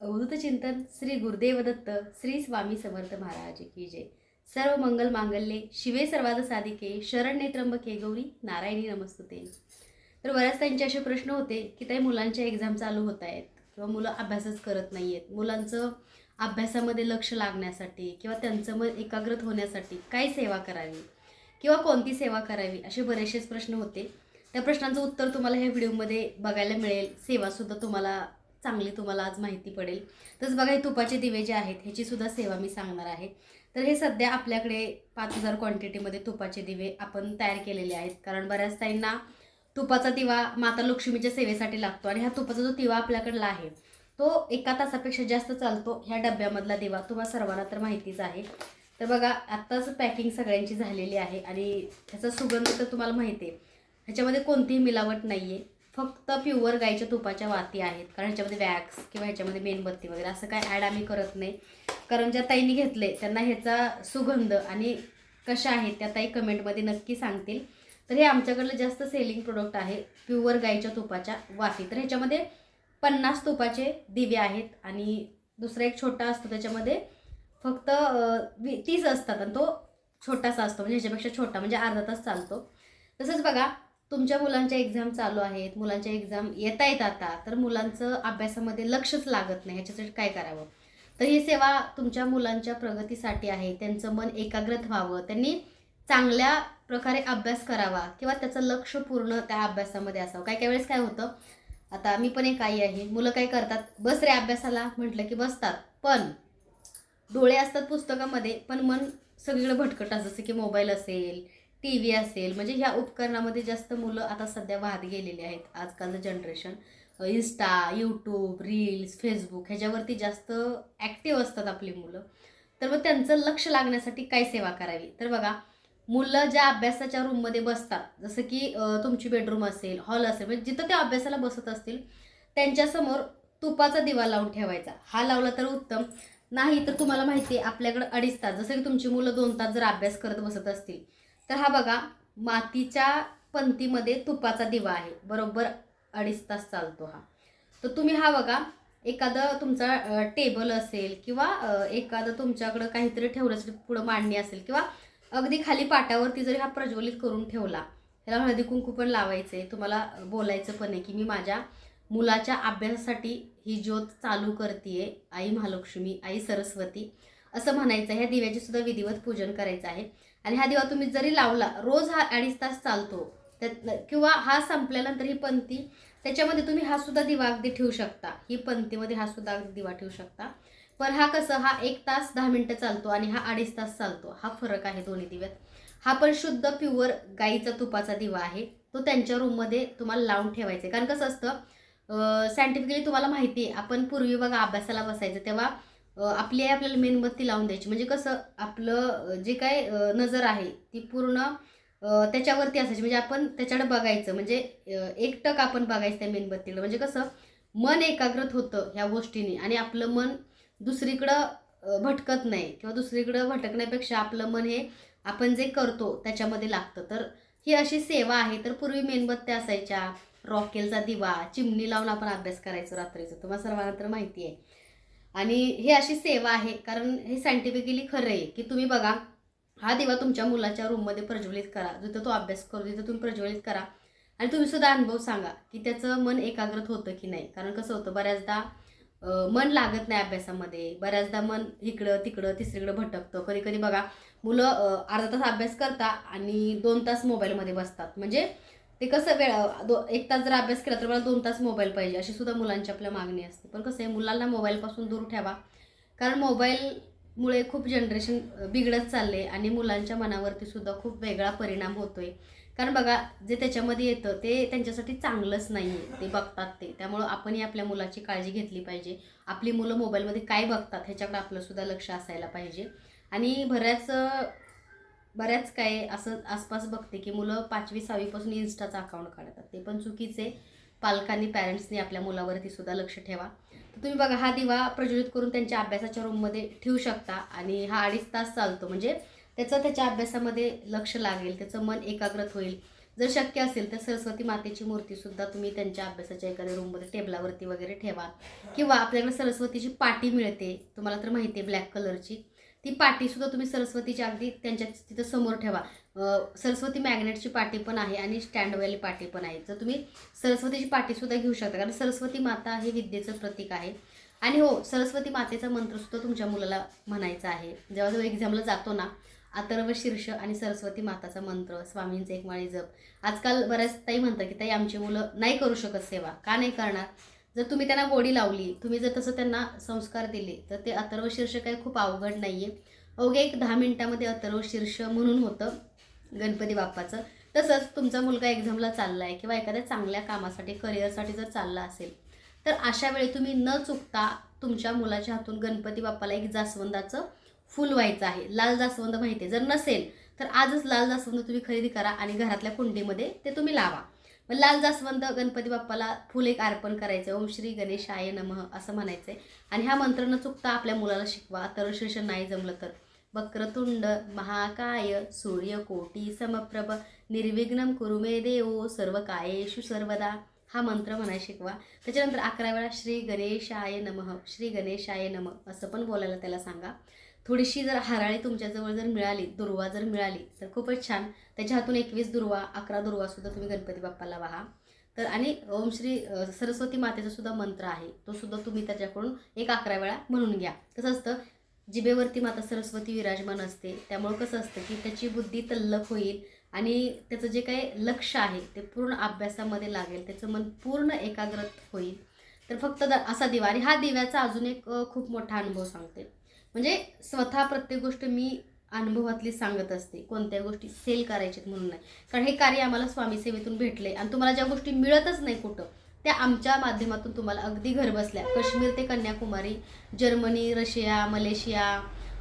अवधूत चिंतन श्री गुरुदेव दत्त श्री स्वामी समर्थ महाराज की जय. सर्व मंगल मांगल्ये शिवे सर्वाद साधिके शरण्ये त्र्यंबके गौरी नारायणी नमस्तुते. तर बऱ्याच त्यांचे असे प्रश्न होते की त्या मुलांच्या एक्झाम चालू होत आहेत किंवा मुलं अभ्यासच करत नाही आहेत मुलांचं अभ्यासामध्ये लक्ष लागण्यासाठी किंवा त्यांचं मन एकाग्रत होण्यासाठी काय सेवा करावी किंवा कोणती सेवा करावी असे बरेचसेच प्रश्न होते. त्या प्रश्नांचं उत्तर तुम्हाला ह्या व्हिडिओमध्ये बघायला मिळेल. सेवासुद्धा तुम्हाला चांगली तुम्हाला आज माहिती पडेल. तसंच बघा हे तुपाचे दिवे जे आहेत ह्याचीसुद्धा सेवा मी सांगणार आहे. तर हे सध्या आपल्याकडे पाच हजार क्वांटिटीमध्ये तुपाचे दिवे आपण तयार केलेले आहेत. कारण बऱ्याच ताईंना तुपाचा दिवा माता लक्ष्मीच्या सेवेसाठी लागतो आणि हा तुपाचा जो दिवा आपल्याकडला आहे तो एका तासापेक्षा जास्त चालतो. ह्या डब्यामधला दिवा तुम्हाला सर्वांना तर माहितीच आहे. तर बघा आत्ताच पॅकिंग सगळ्यांची झालेली आहे आणि ह्याचा सुगंध तर तुम्हाला माहिती आहे. ह्याच्यामध्ये कोणतीही मिलावट नाही आहे फक्त प्युअर गाईच्या तुपाच्या वाती आहेत. कारण ह्याच्यामध्ये वॅक्स किंवा ह्याच्यामध्ये मेणबत्ती वगैरे असं काय ॲड आम्ही करत नाही. कारण ज्या ताईंनी घेतले त्यांना ह्याचा सुगंध आणि कशा आहेत त्या ताई कमेंटमध्ये नक्की सांगतील. तर हे आमच्याकडलं जास्त सेलिंग प्रोडक्ट आहे प्युअर गाईच्या तुपाच्या वाती. तर ह्याच्यामध्ये पन्नास तुपाचे दिवे आहेत आणि दुसरा एक छोटा असतो त्याच्यामध्ये फक्त वी तीस असतात आणि तो छोटासा असतो. म्हणजे ह्याच्यापेक्षा छोटा म्हणजे अर्धा तास चालतो. तसंच बघा तुमच्या मुलांच्या एक्झाम चालू आहेत मुलांच्या एक्झाम येता येत आता तर मुलांचं अभ्यासामध्ये लक्षच लागत नाही. ह्याच्यासाठी काय करावं? तर ही सेवा तुमच्या मुलांच्या प्रगतीसाठी आहे. त्यांचं मन एकाग्रत व्हावं. त्यांनी चांगल्या प्रकारे अभ्यास करावा किंवा त्याचं लक्ष पूर्ण त्या अभ्यासामध्ये असावं. काय काय वेळेस काय होतं? आता मी पण एक आई आहे. मुलं काय करतात? बस रे अभ्यासाला म्हटलं की बसतात. पण डोळे असतात पुस्तकामध्ये पण मन सगळीकडे भटकट असतं. जसं की मोबाईल असेल टी व्ही असेल म्हणजे ह्या उपकरणामध्ये जास्त मुलं आता सध्या वाहत गेलेली आहेत आजकालचं generation insta YouTube reels Facebook ह्याच्यावरती जास्त ॲक्टिव्ह असतात आपली मुलं. तर मग त्यांचं लक्ष लागण्यासाठी काय सेवा करावी? तर बघा मुलं ज्या अभ्यासाच्या रूममध्ये बसतात जसं की तुमची बेडरूम असेल हॉल असेल म्हणजे जिथं ते अभ्यासाला बसत असतील त्यांच्यासमोर तुपाचा दिवा लावून ठेवायचा. हा लावला तर उत्तम. नाही तर तुम्हाला माहिती आहे आपल्याकडं अडीच तास जसं की तुमची मुलं दोन तास जर अभ्यास करत बसत असतील तर हा बघा मातीच्या पंतीमध्ये तुपाचा दिवा आहे. बरोबर अडीच तास चालतो हा. तर तुम्ही हा बघा एखादं तुमचा टेबल असेल किंवा एखादं तुमच्याकडं काहीतरी ठेवण्यासाठी पुढं मांडणी असेल किंवा अगदी खाली पाटावरती जरी हा प्रज्वलित करून ठेवला त्याला हळदी कुंकू पण लावायचं आहे तुम्हाला बोलायचं पण आहे की मी माझ्या मुलाच्या अभ्यासासाठी ही ज्योत चालू करते आई महालक्ष्मी आई सरस्वती असं म्हणायचं आहे. ह्या दिव्याची सुद्धा विधिवत पूजन करायचं आहे. आणि हा दिवा तुम्ही जरी लावला रोज हा अडीच तास चालतो. त्यात किंवा हा संपल्यानंतर ही पंक्ती त्याच्यामध्ये तुम्ही हा सुद्धा दिवा अगदी ठेवू शकता. ही पंक्तीमध्ये हा सुद्धा अगदी दिवा ठेवू शकता. पण हा कसं हा एक तास दहा मिनटं चालतो आणि हा अडीच तास चालतो. हा फरक आहे दोन्ही दिव्यात. हा पण शुद्ध प्युअर गाईचा तुपाचा दिवा आहे. तो त्यांच्या रूममध्ये तुम्हाला लावून ठेवायचा आहे. कारण कसं असतं सायंटिफिकली तुम्हाला माहिती आहे आपण पूर्वी बघा अभ्यासाला बसायचं तेव्हा आपली आई आपल्याला मेणबत्ती लावून द्यायची. म्हणजे कसं आपलं जे काय नजर आहे ती पूर्ण त्याच्यावरती असायची. म्हणजे आपण त्याच्याकडे बघायचं. म्हणजे एकटक आपण बघायचं त्या मेणबत्तीकडे म्हणजे कसं मन एकाग्रत होतं ह्या गोष्टीने. आणि आपलं मन दुसरीकडं भटकत नाही. किंवा दुसरीकडं भटकण्यापेक्षा आपलं मन हे आपण जे करतो त्याच्यामध्ये लागतं. तर ही अशी सेवा आहे. तर पूर्वी मेणबत्त्या असायच्या. रॉकेलचा दिवा चिमणी लावून आपण अभ्यास करायचो रात्रीचं. तुम्हाला सर्वांना तर माहिती आहे. आणि हे अशी सेवा आहे कारण हे सायंटिफिकली खरं आहे की तुम्ही बघा हा दिवा तुमच्या मुलाच्या रूममध्ये प्रज्वलित करा जिथं तो अभ्यास करू तिथं तुम्ही प्रज्वलित करा. आणि तुम्ही सुद्धा अनुभव सांगा की त्याचं मन एकाग्रत होतं की नाही. कारण कसं होतं बऱ्याचदा मन लागत नाही अभ्यासामध्ये. बऱ्याचदा मन इकडं तिकडं तिसरीकडं भटकतं. कधी कधी बघा मुलं अर्धा तास अभ्यास करता आणि दोन तास मोबाईलमध्ये बसतात. म्हणजे ते कसं वेळ दो एक तास जर अभ्यास केला तर मला दोन तास मोबाईल पाहिजे अशी सुद्धा मुलांची आपल्या मागणी असते. पण कसं आहे मुलांना मोबाईलपासून दूर ठेवा. कारण मोबाईलमुळे खूप जनरेशन बिघडत चालले आणि मुलांच्या मनावरती सुद्धा खूप वेगळा परिणाम होतोय. कारण बघा जे त्याच्यामध्ये येतं ते त्यांच्यासाठी चांगलंच नाही आहे ते बघतात ते. त्यामुळं आपणही आपल्या मुलाची काळजी घेतली पाहिजे. आपली मुलं मोबाईलमध्ये काय बघतात ह्याच्याकडे आपलंसुद्धा लक्ष असायला पाहिजे. आणि बऱ्याच बऱ्याच काय असं आसपास बघते की मुलं पाचवी सहावीपासून इन्स्टाचा अकाउंट काढतात. ते पण चुकीचे पालकांनी पॅरेंट्सनी आपल्या मुलावरती सुद्धा लक्ष ठेवा. तर तुम्ही बघा हा दिवा प्रज्वलित करून त्यांच्या अभ्यासाच्या रूममध्ये ठेवू शकता आणि हा अडीच तास चालतो. म्हणजे त्याचं त्याच्या अभ्यासामध्ये लक्ष लागेल त्याचं मन एकाग्रत होईल. जर शक्य असेल तर सरस्वती मातेची मूर्तीसुद्धा तुम्ही त्यांच्या अभ्यासाच्या एखाद्या रूममध्ये टेबलावरती वगैरे ठेवा. किंवा आपल्याकडे सरस्वतीची पाटी मिळते. तुम्हाला तर माहिती आहे ब्लॅक कलरची ती पाटीसुद्धा तुम्ही सरस्वतीच्या अगदी त्यांच्या तिथं समोर ठेवा. सरस्वती मॅग्नेटची पाटी पण आहे आणि स्टँडवाली पाटी पण आहे. तर तुम्ही सरस्वतीची पाटीसुद्धा घेऊ शकता. कारण सरस्वती माता हे विद्येचं प्रतीक आहे. आणि हो सरस्वती मातेचा मंत्रसुद्धा तुमच्या मुलाला म्हणायचा आहे. जेव्हा जेव्हा एक्झामला जातो ना अथर्व शीर्ष आणि सरस्वती माताचा मंत्र स्वामींचे एक माळी जप. आजकाल बऱ्याच ताई म्हणतात की ताई आमची मुलं नाही करू शकत सेवा. का नाही करणार? जर तुम्ही त्यांना गोडी लावली तुम्ही जर तसं त्यांना संस्कार दिले तर ते अथर्व शीर्ष काही खूप अवघड नाही आहे अवघ्या एक दहा मिनिटामध्ये अथर्व शीर्ष म्हणून होतं गणपती बाप्पाचं. तसंच तुमचा मुलगा एक्झामला चालला आहे किंवा एखाद्या चांगल्या कामासाठी करिअरसाठी जर चालला असेल तर अशा वेळी तुम्ही न चुकता तुमच्या मुलाच्या हातून गणपती बाप्पाला एक जास्वंदाचं फुल व्हायचं आहे. लाल जास्वंद माहिती आहे जर नसेल तर आजच लाल जास्वंद तुम्ही खरेदी करा आणि घरातल्या कुंडीमध्ये ते तुम्ही लावा. मग लाल जास्वंद गणपती बाप्पाला फुल एक अर्पण करायचं. ओम श्री गणेशाय नमः असं म्हणायचं आणि हा मंत्र न चुकता आपल्या मुलाला शिकवा. तरशीर्ष नाही जमलं तर. वक्रतुंड महाकाय सूर्यकोटी समप्रभ. निर्विघ्नम कुरुमे देवो सर्व कायेशु सर्वदा. हा मंत्र म्हणाय शिकवा. त्याच्यानंतर अकरा वेळा श्री गणेशाय नमः श्री गणेशाय नमः असं पण बोलायला त्याला सांगा. थोडीशी जर हराळी तुमच्याजवळ जर मिळाली दुर्वा जर मिळाली तर खूपच छान. त्याच्या हातून एकवीस दुर्वा अकरा दुर्वासुद्धा तुम्ही गणपती बाप्पाला वाहा. तर आणि ओम श्री सरस्वती मातेचा सुद्धा मंत्र आहे. तो सुद्धा तुम्ही त्याच्याकडून एक अकरा वेळा म्हणून घ्या. कसं असतं? जिभेवरती माता सरस्वती विराजमान असते. त्यामुळं कसं असतं की त्याची बुद्धी तल्लख होईल आणि त्याचं जे काही लक्ष आहे ते पूर्ण अभ्यासामध्ये लागेल. त्याचं मन पूर्ण एकाग्रत होईल. तर फक्त द असा दिवा. आणि हा दिव्याचा अजून एक खूप मोठा अनुभव सांगते. म्हणजे स्वतः प्रत्येक गोष्ट मी अनुभवातली सांगत असते. कोणत्या गोष्टी सेल करायच्यात म्हणून नाही. कारण हे कार्य आम्हाला स्वामी सेवेतून भेटले आणि तुम्हाला ज्या गोष्टी मिळतच नाही कुठं त्या आमच्या माध्यमातून तुम्हाला अगदी घर बसल्या काश्मीर ते कन्याकुमारी जर्मनी रशिया मलेशिया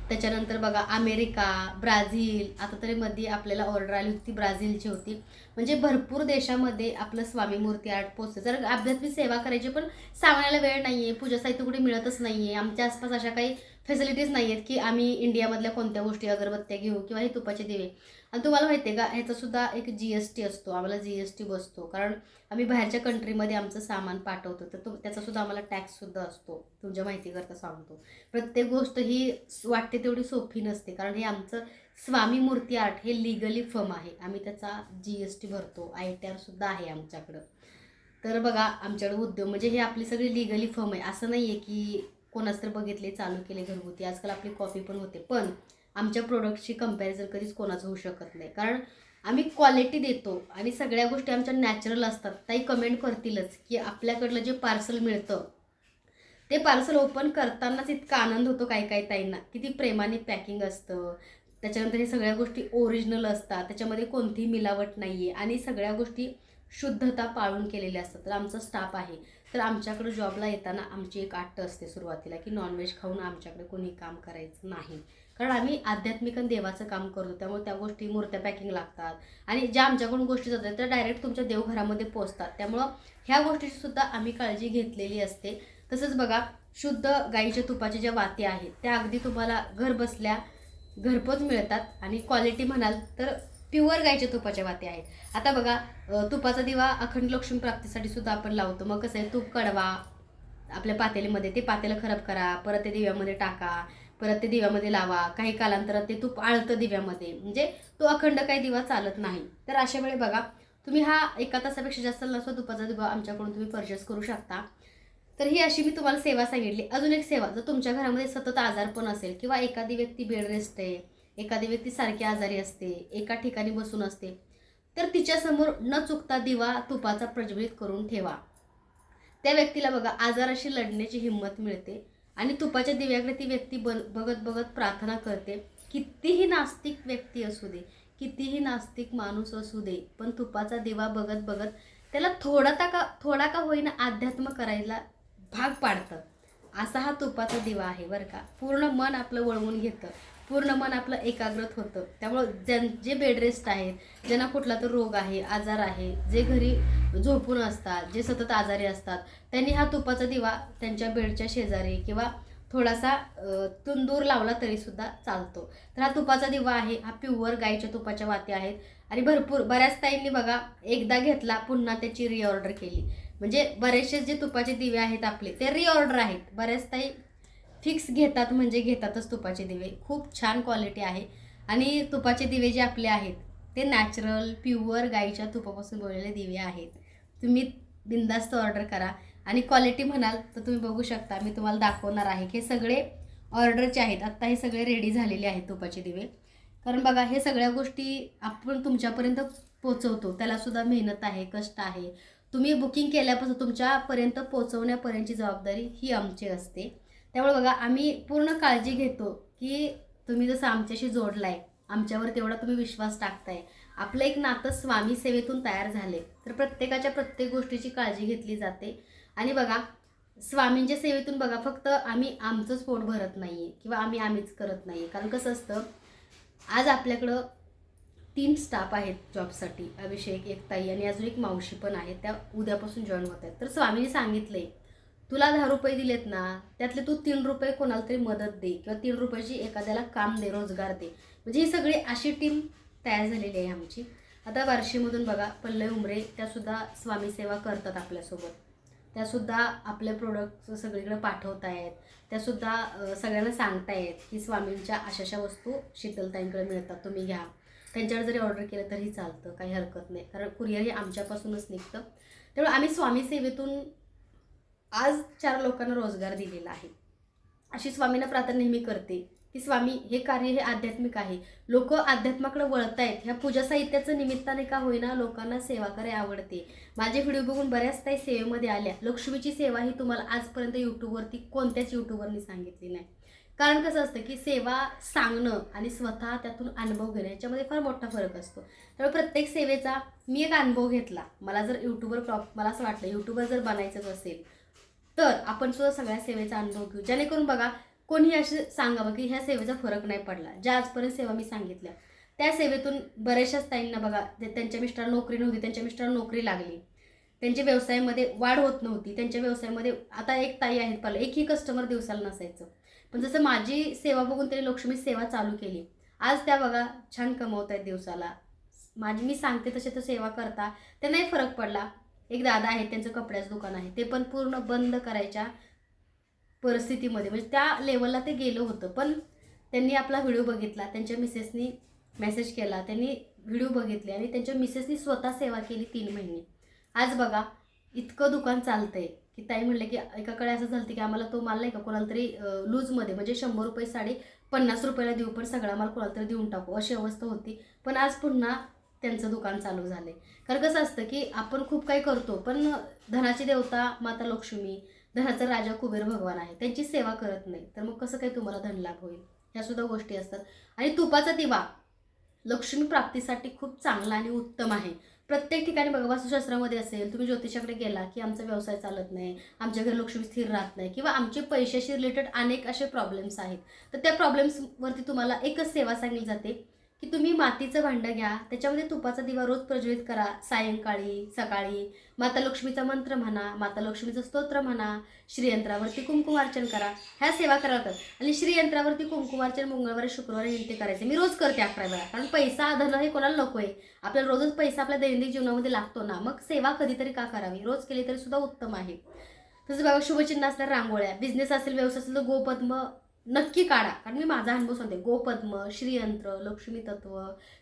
त्याच्यानंतर बघा अमेरिका ब्राझील आता तरी मध्ये आपल्याला ऑर्डर आली होती ब्राझीलची होती. म्हणजे भरपूर देशामध्ये आपलं स्वामी मूर्ती आर्ट पोचते जर आध्यात्मिक सेवा करायची पण सांगायला वेळ नाही आहे पूजा साहित्य कुठे मिळतच नाही आहे आमच्या आसपास अशा काही फॅसिलिटीज नाही आहेत की आम्ही इंडियामधल्या कोणत्या गोष्टी अगरबत्त्या घेऊ किंवा हे तुपाचे दिवे. आणि तुम्हाला माहिती आहे का ह्याचासुद्धा एक जी एस टी असतो. आम्हाला जी एस टी बसतो. कारण आम्ही बाहेरच्या कंट्रीमध्ये आमचं सामान पाठवतो. तर तो त्याचासुद्धा आम्हाला टॅक्ससुद्धा असतो. तुमच्या माहितीकरता सांगतो. प्रत्येक गोष्ट ही वाटते तेवढी सोपी नसते. कारण हे आमचं स्वामी मूर्ती आर्ट हे लिगली फर्म आहे. आम्ही त्याचा जी एस टी भरतो. आय टी आरसुद्धा आहे आमच्याकडं. तर बघा आमच्याकडे उद्योग म्हणजे हे आपली सगळी लिगली फर्म आहे. असं नाही आहे की कोणाच तर बघितले चालू केले घरगुती. आजकाल आपली कॉफी पण होते. पण आमच्या प्रोडक्टची कंपॅरिझन कधीच कोणाचं होऊ शकत नाही. कारण आम्ही क्वालिटी देतो आणि सगळ्या गोष्टी आमच्या नॅचरल असतात. ताई कमेंट करतीलच की आपल्याकडलं जे पार्सल मिळतं ते पार्सल ओपन करतानाच इतका आनंद होतो काही काही ताईंना. किती प्रेमाने पॅकिंग असतं. त्याच्यानंतर हे सगळ्या गोष्टी ओरिजिनल असतात. त्याच्यामध्ये कोणतीही मिलावट नाही आहे आणि सगळ्या गोष्टी शुद्धता पाळून केलेल्या असतात. तर आमचा स्टाफ आहे. तर आमच्याकडे जॉबला येताना आमची एक अट्ट असते सुरुवातीला की नॉनव्हेज खाऊन आमच्याकडे कोणी काम करायचं नाही. कारण आम्ही आध्यात्मिक आणि देवाचं काम करतो त्यामुळे त्या गोष्टी मूर्त्या पॅकिंग लागतात. आणि ज्या आमच्याकडून गोष्टी जातात त्या डायरेक्ट तुमच्या देवघरामध्ये पोचतात त्यामुळं ह्या गोष्टीची सुद्धा आम्ही काळजी घेतलेली असते. तसंच बघा शुद्ध गाईच्या तुपाच्या ज्या वाती आहेत त्या अगदी तुम्हाला घर बसल्या घरपोच मिळतात. आणि क्वालिटी म्हणाल तर प्युअर गाईच्या तुपाच्या वाती आहेत. आता बघा तुपाचा दिवा अखंड लक्ष्मी प्राप्तीसाठी सुद्धा आपण लावतो. मग कसं आहे तूप कडवा आपल्या पातेलीमध्ये ते पातेलं खराब करा परत ते दिव्यामध्ये टाका परत ते दिव्यामध्ये लावा. काही कालांतरात ते तूप आळतं दिव्यामध्ये. म्हणजे तो अखंड काही दिवा चालत नाही. तर अशा वेळी बघा तुम्ही हा एका तासापेक्षा जास्त नसतो तुपाचा दिवा आमच्याकडून तुम्ही परचेस करू शकता. तर ही अशी मी तुम्हाला सेवा सांगितली. अजून एक सेवा जर तुमच्या घरामध्ये सतत आजारपण असेल किंवा एखादी व्यक्ती बेड रेस्ट आहे एखादी व्यक्ती सारखी आजारी असते एका ठिकाणी बसून असते तर तिच्यासमोर न चुकता दिवा तुपाचा प्रज्वलित करून ठेवा. त्या व्यक्तीला बघा आजाराशी लढण्याची हिंमत मिळते आणि तुपाच्या दिव्याकडे ती व्यक्ती ब बघत बघत प्रार्थना करते कितीही नास्तिक व्यक्ती असू दे कितीही नास्तिक माणूस असू दे पण तुपाचा दिवा बघत बघत त्याला थोडा ता का थोडा का होईना अध्यात्म करायला भाग पाडतं. असा हा तुपाचा दिवा आहे बरं का. पूर्ण मन आपलं वळवून घेतं. पूर्ण मन आपलं एकाग्रत होतं. त्यामुळं ज्यां जे बेडरेस्ट आहेत ज्यांना कुठला तर रोग आहे आजार आहे जे घरी झोपून असतात जे सतत आजारी असतात त्यांनी हा तुपाचा दिवा त्यांच्या बेडच्या शेजारी किंवा थोडासा अ, तुंदूर लावला तरीसुद्धा चालतो. तर हा तुपाचा दिवा आहे हा प्युअर गाईच्या तुपाच्या वाती आहेत. आणि भरपूर बऱ्याच ताईंनी बघा एकदा घेतला पुन्हा त्याची रिऑर्डर केली. म्हणजे बरेचसे जे तुपाचे दिवे आहेत आपले ते रिऑर्डर आहेत. बऱ्याच ताई फिक्स घेतात म्हणजे घेतातच तुपाचे दिवे. खूप छान क्वालिटी आहे. आणि तुपाचे दिवे जे आपले आहेत ते नॅचरल प्युअर गाईच्या तुपापासून बनवलेले दिवे आहेत. तुम्ही बिंदास्त ऑर्डर करा. आणि क्वालिटी म्हणाल तर तुम्ही बघू शकता. मी तुम्हाला दाखवणार आहे. हे सगळे ऑर्डरचे आहेत आत्ता हे सगळे रेडी झालेले आहेत तुपाचे दिवे. कारण बघा हे सगळ्या गोष्टी आपण तुमच्यापर्यंत पोचवतो त्यालासुद्धा मेहनत आहे कष्ट आहे. तुम्ही बुकिंग केल्यापासून तुमच्यापर्यंत पोचवण्यापर्यंतची जबाबदारी ही आमची असते. त्यामुळे बघा आम्ही पूर्ण काळजी घेतो की तुम्ही जसं आमच्याशी जोडलाय आमच्यावर तेवढा तुम्ही विश्वास टाकताय. आपलं एक नातं स्वामी सेवेतून तयार झाले तर प्रत्येकाच्या प्रत्येक गोष्टीची काळजी घेतली जाते. आणि बघा स्वामींच्या सेवेतून बघा फक्त आम्ही आमचंच पोट भरत नाही आहे किंवा आम्ही आम्हीच करत नाही कारण कसं असतं आज आपल्याकडं तीन स्टाफ आहेत जॉबसाठी अभिषेक एक ताई आणि अजून एक मावशी पण आहेत त्या उद्यापासून जॉईन होत आहेत. तर स्वामींनी आहे तुला दहा रुपये दिलेत ना त्यातले तू तीन रुपये कोणाला तरी मदत दे किंवा तीन रुपयाची एखाद्याला काम दे रोजगार दे. म्हणजे ही सगळी अशी टीम तयार झालेली आहे आमची. आता बार्शीमधून बघा पल्लय उमरे त्यासुद्धा स्वामी सेवा करतात आपल्यासोबत. त्यासुद्धा आपले प्रोडक्ट सगळीकडे पाठवत आहेत त्यासुद्धा सगळ्यांना सांगतायत की स्वामींच्या अशाशा वस्तू शीतलताईंकडे मिळतात तुम्ही घ्या. त्यांच्यावर जरी ऑर्डर केलं तरी चालतं काही हरकत नाही. कारण कुरिअर हे आमच्यापासूनच निघतं. त्यामुळे आम्ही स्वामी सेवेतून आज चार लोकांना रोजगार दिलेला आहे. अशी स्वामींना प्रार्थना नेहमी करते की स्वामी हे कार्य हे आध्यात्मिक आहे. लोक अध्यात्माकडे वळतायत. ह्या पूजा साहित्याचं निमित्ताने का होईना लोकांना सेवा करायला आवडते. माझे व्हिडिओ बघून बऱ्याच काही सेवेमध्ये आल्या. लक्ष्मीची सेवा ही तुम्हाला आजपर्यंत यूट्यूबवरती कोणत्याच यूट्यूबवरनी सांगितली नाही. कारण कसं असतं की सेवा सांगणं आणि स्वतः त्यातून अनुभव घेणं याच्यामध्ये फार मोठा फरक असतो. त्यामुळे प्रत्येक सेवेचा मी एक अनुभव घेतला. मला जर यूट्यूबर प्रॉप मला असं वाटलं यूट्यूबर जर बनायचंच असेल तर आपण सुद्धा सगळ्या सेवेचा अनुभव घेऊ. जेणेकरून बघा कोणी असे सांगावं की ह्या सेवेचा फरक नाही पडला. ज्या आजपर्यंत सेवा मी सांगितल्या त्या सेवेतून बऱ्याचशाच ताईंना बघा ते- त्यांच्या मिस्टर नोकरी नव्हती त्यांच्या मिस्टर नोकरी लागली. त्यांच्या व्यवसायामध्ये वाढ होत नव्हती. त्यांच्या व्यवसायामध्ये आता एक ताई आहेत पाहिलं एकही कस्टमर दिवसाला नसायचं. पण जसं माझी सेवा बघून त्यांनी लक्ष्मी सेवा चालू केली आज त्या बघा छान कमवत आहेत दिवसाला. माझी मी सांगते तसे तर सेवा करता त्यांनाही फरक पडला. एक दादा आहेत त्यांचं कपड्याचं दुकान आहे. ते पण पूर्ण बंद करायच्या परिस्थितीमध्ये. म्हणजे त्या लेवलला ते गेलं होतं. पण त्यांनी आपला व्हिडिओ बघितला त्यांच्या मिसेसनी मेसेज केला त्यांनी व्हिडिओ बघितले आणि त्यांच्या मिसेसनी स्वतः सेवा केली तीन महिने. आज बघा इतकं दुकान चालतंय की ताई म्हणलं की एकाकडे असं झालं की आम्हाला तो माल नाही का कोणाला तरी लूजमध्ये म्हणजे शंभर रुपये साडी पन्नास रुपयाला देऊ पण सगळा माल कोणाला तरी देऊन टाकू अशी अवस्था होती. पण आज पुन्हा त्यांचं दुकान चालू झालंय. कारण कसं असतं की आपण खूप काही करतो पण धनाची देवता माता लक्ष्मी धनाचा राजा कुबेर भगवान आहे त्यांची सेवा करत नाही. तर मग कसं काही तुम्हाला धनलाभ होईल? ह्या सुद्धा गोष्टी असतात. आणि तुपाचा दिवा लक्ष्मी प्राप्तीसाठी खूप चांगला आणि उत्तम आहे. प्रत्येक ठिकाणी बघा वास्तुशास्त्रामध्ये असेल तुम्ही ज्योतिषाकडे गेला की आमचा व्यवसाय चालत नाही आमच्या घरी लक्ष्मी स्थिर राहत नाही किंवा आमचे पैशाशी रिलेटेड अनेक असे प्रॉब्लेम्स आहेत. तर त्या प्रॉब्लेम्सवरती तुम्हाला एकच सेवा सांगितली जाते की तुम्ही मातीचं भांडं घ्या त्याच्यामध्ये तुपाचा दिवा रोज प्रज्वलित करा सायंकाळी सकाळी. माता लक्ष्मीचा मंत्र म्हणा माता लक्ष्मीचं स्तोत्र म्हणा श्रीयंत्रावरती कुंकुमार्चन करा. ह्या सेवा करावतात आणि श्रीयंत्रावरती कुंकुमार्चन मंगळवारी शुक्रवारी ते करायचे. मी रोज करते अकरा वेळा. कारण पैसा धन हे कोणाला नको आहे आपल्याला रोजच पैसा आपल्या दैनंदिन जीवनामध्ये लागतो ना. मग सेवा कधीतरी का करावी? रोज केली तरी सुद्धा उत्तम आहे. तसं बघा शुभचिन्ह असल्या रांगोळ्या. बिझनेस असेल व्यवसाय असेल तर गोपद्म नक्की काढा. कारण मी माझा अनुभव सांगते. गोपद्म श्रीयंत्र लक्ष्मी तत्व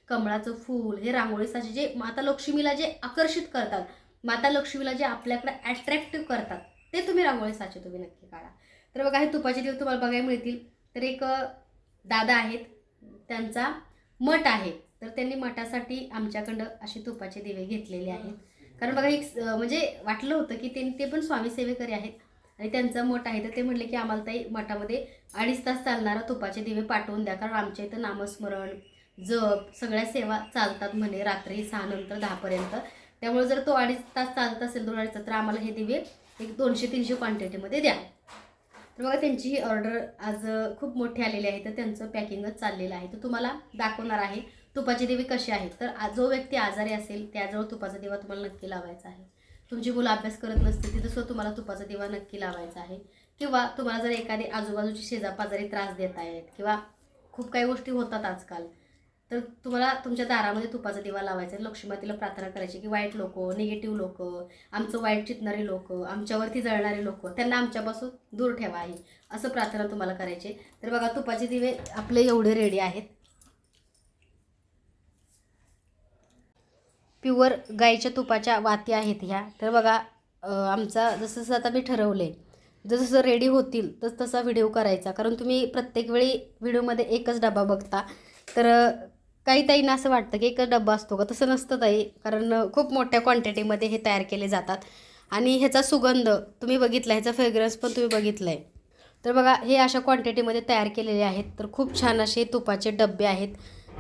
कमळाचं फूल हे रांगोळी साचे जे माता लक्ष्मीला जे आकर्षित करतात माता लक्ष्मीला जे आपल्याकडे अट्रॅक्टिव्ह करतात ते तुम्ही रांगोळी साचे तुम्ही नक्की काढा. तर बघा हे तुपाचे दिवस तुम्हाला बघायला मिळतील. तर एक दादा आहेत. त्यांचा मठ आहे. तर त्यांनी मठासाठी आमच्याकडं असे तुपाचे दिवे घेतलेले आहेत. कारण बघा एक म्हणजे वाटलं होतं की त्यांनी ते पण स्वामी सेवेकरी आहेत. आणि त्यांचा मठ आहे तर ते म्हटले की आम्हाला ताई मठामध्ये अडीच तास चालणारा तुपाचे दिवे पाठवून द्या. कारण आमच्या इथं नामस्मरण जप सगळ्या सेवा चालतात म्हणे रात्री सहा नंतर दहापर्यंत त्यामुळे जर तो अडीच तास चालत असेल दोन अडीच तास, तर आम्हाला हे दिवे एक दोनशे तीनशे क्वांटिटीमध्ये द्या. तर बघा त्यांची ही ऑर्डर आज खूप मोठी आलेली आहे. तर त्यांचं पॅकिंगच चाललेलं आहे. तर तुम्हाला दाखवणार आहे तुपाचे दिवे कसे आहेत. तर जो व्यक्ती आजारी असेल त्याजवळ तुपाचा दिवा तुम्हाला नक्की लावायचा आहे. तुमची मुलं अभ्यास करत नसतील तिथं सुद्धा तुम्हाला तुपाचा दिवा नक्की लावायचा आहे. किंवा तुम्हाला जर एखादी आजूबाजूची शेजापाजारी त्रास देत आहेत किंवा खूप काही गोष्टी होतात आजकाल तर तुम्हाला तुमच्या दारामध्ये तुपाचा दिवा लावायचा आहे. प्रार्थना करायची की वाईट लोक निगेटिव्ह लोक आमचं वाईट चितणारे लोक आमच्यावरती जळणारे लोक त्यांना आमच्यापासून दूर ठेवा आहे. असं प्रार्थना तुम्हाला करायची आहे. तर बघा तुपाचे दिवे आपले एवढे रेडी आहेत. प्युअर गाईच्या तुपाच्या वाती आहेत ह्या. तर बघा आमचा जसं जसं आता मी ठरवले जसं जसं रेडी होतील तस तसा व्हिडिओ करायचा. कारण तुम्ही प्रत्येक वेळी व्हिडिओमध्ये एकच डबा बघता. तर काही ताईंना असं वाटतं की एकच डब्बा असतो का? तसं नसतं ताई. कारण खूप मोठ्या क्वांटिटीमध्ये हे तयार केले जातात. आणि ह्याचा सुगंध तुम्ही बघितला ह्याचा फ्रेग्रन्स पण तुम्ही बघितला आहे तर बघा हे अशा क्वांटिटीमध्ये तयार केलेले आहेत. तर खूप छान असे तुपाचे डबे आहेत.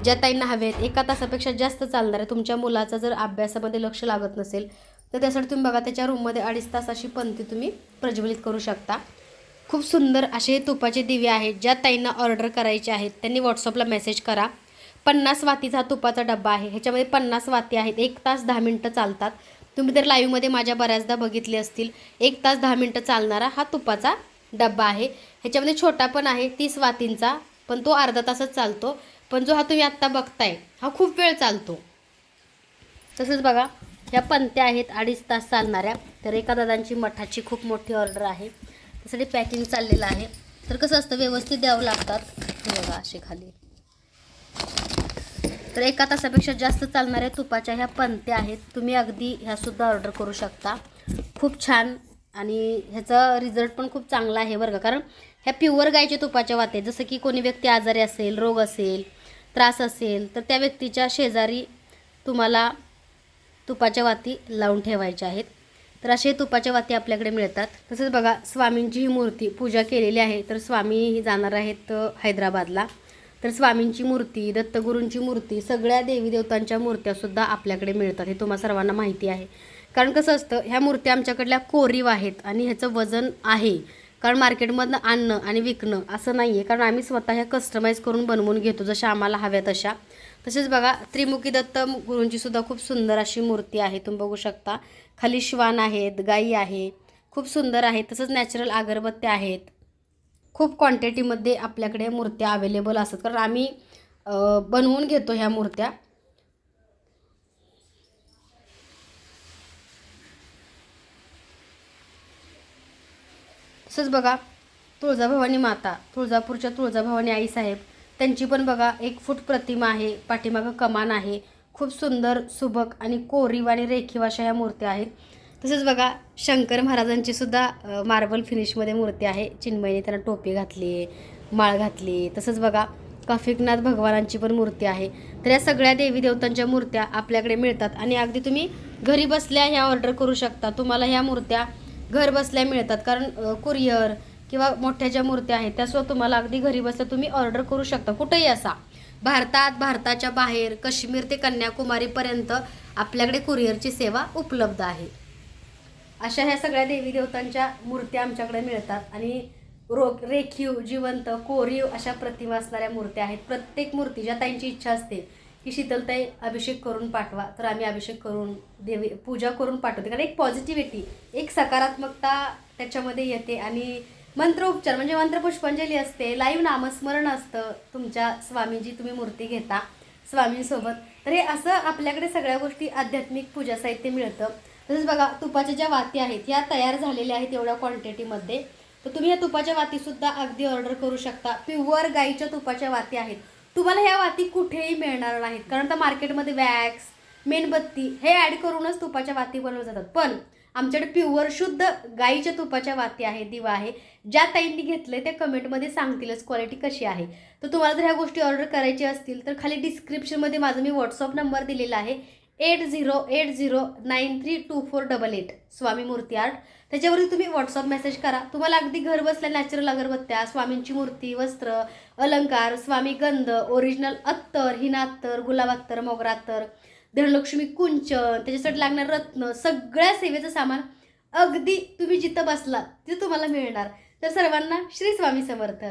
ज्या ताईंना हवे आहेत एका तासापेक्षा जास्त चालणार आहे तुमच्या मुलाचा जर अभ्यासामध्ये लक्ष लागत नसेल तर त्यासाठी तुम्ही बघा त्याच्या रूममध्ये अडीच तास अशी पंथी तुम्ही प्रज्वलित करू शकता. खूप सुंदर असे हे तुपाचे दिवे आहेत ज्या ताईंना ऑर्डर करायचे आहेत त्यांनी व्हॉट्सअपला मेसेज करा. पन्नास वातीचा हा तुपाचा डब्बा आहे ह्याच्यामध्ये पन्नास वाती आहेत एक तास दहा मिनटं चालतात. तुम्ही तर लाईव्हमध्ये माझ्या बऱ्याचदा बघितले असतील एक तास दहा मिनटं चालणारा हा तुपाचा डब्बा आहे. ह्याच्यामध्ये छोटा पण आहे तीस वातींचा पण तो अर्धा तासच चालतो. पण जो हा तुम्ही आत्ता बघताय हा खूप वेळ चालतो. तसंच बघा ह्या पंत्या आहेत अडीच तास चालणाऱ्या. तर एका दादांची मठाची खूप मोठी ऑर्डर आहे. त्यासाठी पॅकिंग चाललेलं आहे. तर कसं असतं व्यवस्थित द्यावं लागतात. हे बघा असे खाली. तर एका तासापेक्षा जास्त चालणाऱ्या तुपाच्या ह्या पंत्या आहेत. तुम्ही अगदी ह्यासुद्धा ऑर्डर करू शकता. खूप छान आणि ह्याचा रिझल्ट पण खूप चांगला आहे बरं का. कारण ह्या प्युअर गायच्या तुपाच्या वाते जसं की कोणी व्यक्ती आजारी असेल रोग असेल त्रास असेल तर त्या व्यक्तीच्या शेजारी तुम्हाला तुपाच्या वाती लावून ठेवायच्या आहेत. तर असे तुपाच्या वाती आपल्याकडे मिळतात. तसंच बघा स्वामींची ही मूर्ती पूजा केलेली आहे. तर स्वामी ही जाणार आहेत हैदराबादला. तर स्वामींची मूर्ती दत्तगुरूंची मूर्ती सगळ्या देवी देवतांच्या मूर्त्यासुद्धा आपल्याकडे मिळतात. हे तुम्हा सर्वांना माहिती आहे. कारण कसं असतं ह्या मूर्त्या आमच्याकडल्या कोरीव आहेत आणि ह्याचं वजन आहे. कारण मार्केटमधनं आणणं आणि विकणं असं नाही आहे कारण आम्ही स्वतः ह्या कस्टमाइज करून बनवून घेतो जशा आम्हाला हव्या तशा. तसेच बघा त्रिमुखी दत्त गुरूंची सुद्धा खूप सुंदर अशी मूर्ती आहे. तुम्ही बघू शकता. खाली श्वान आहेत गाई आहे. खूप सुंदर आहे. तसंच नॅचरल अगरबत्त्या आहेत. खूप क्वांटिटीमध्ये आपल्याकडे मूर्त्या अवेलेबल असतात. कारण आम्ही बनवून घेतो ह्या मूर्त्या. तसंच बघा तुळजाभवानी माता तुळजापूरच्या तुळजाभवानी आईसाहेब त्यांची पण बघा एक फूट प्रतिमा आहे पाठीमागं कमान आहे. खूप सुंदर सुबक आणि कोरीव आणि रेखीव अशा ह्या मूर्त्या आहेत. तसेच बघा शंकर महाराजांची सुद्धा मार्बल फिनिशमध्ये मूर्ती आहे. चिन्मयने त्यांना टोपी घातली आहे माळ घातली. तसंच बघा काफिकनाथ भगवानांची पण मूर्ती आहे. तर या सगळ्या देवी देवतांच्या मूर्त्या आपल्याकडे मिळतात. आणि अगदी तुम्ही घरी बसल्या ह्या ऑर्डर करू शकता. तुम्हाला ह्या मूर्त्या घर बसल्या मिळतात. कारण कुरिअर किंवा मोठ्या ज्या मूर्त्या आहेत त्या सुद्धा तुम्हाला अगदी घरी बसल्या तुम्ही ऑर्डर करू शकता. कुठेही असा. भारतात भारताच्या बाहेर काश्मीर ते कन्याकुमारीपर्यंत आपल्याकडे कुरिअरची सेवा उपलब्ध आहे. अशा ह्या सगळ्या देवी देवतांच्या मूर्त्या आमच्याकडे मिळतात. आणि रो रेखीव जिवंत कोरीव अशा प्रतिमा असणाऱ्या मूर्त्या आहेत. प्रत्येक मूर्ती ज्या ताईंची इच्छा असते की शीतलताई अभिषेक करून पाठवा तर आम्ही अभिषेक करून देवी पूजा करून पाठवते. कारण एक पॉझिटिव्हिटी एक सकारात्मकता त्याच्यामध्ये येते. आणि मंत्रोपचार म्हणजे मंत्रपुष्पांजली असते लाईव्ह नामस्मरण असतं तुमच्या स्वामीजी तुम्ही मूर्ती घेता स्वामींसोबत. तर हे असं आपल्याकडे सगळ्या गोष्टी आध्यात्मिक पूजा साहित्य मिळतं. तसंच बघा तुपाच्या ज्या वाती आहेत ह्या तयार झालेल्या आहेत एवढ्या क्वांटिटीमध्ये तर तुम्ही या तुपाच्या वातीसुद्धा अगदी ऑर्डर करू शकता. प्युअर गाईच्या तुपाच्या वाती आहेत. तुम्हाला ह्या वाती कुठेही मिळणार नाहीत. कारण तर मार्केटमध्ये वॅक्स मेणबत्ती हे ॲड करूनच तुपाच्या वाती बनवल्या जातात. पण आमच्याकडे प्युअर शुद्ध गाईच्या तुपाच्या वाती आहे दिवा आहे. ज्या ताईंनी घेतले त्या कमेंटमध्ये सांगतीलच क्वालिटी कशी आहे. तर तुम्हाला जर ह्या गोष्टी ऑर्डर करायची असतील तर खाली डिस्क्रिप्शनमध्ये माझा मी व्हॉट्सअप नंबर दिलेला आहे. Eight zero eight zero nine three two four double eight. Swami Murti art. त्याच्यावरती तुम्ही व्हॉट्सअप मेसेज करा. तुम्हाला अगदी घर बसल्या नॅचरल अगरबत्त्या स्वामींची मूर्ती वस्त्र अलंकार स्वामी गंध ओरिजिनल अत्तर हिनात्तर गुलाबात्तर गुलाब अत्तर धनलक्ष्मी कुंचन त्याच्यासाठी लागणार रत्न सगळ्या सेवेचं सामान अगदी तुम्ही जिथं बसला तिथं तुम्हाला मिळणार. तर सर्वांना श्री स्वामी समर्थ.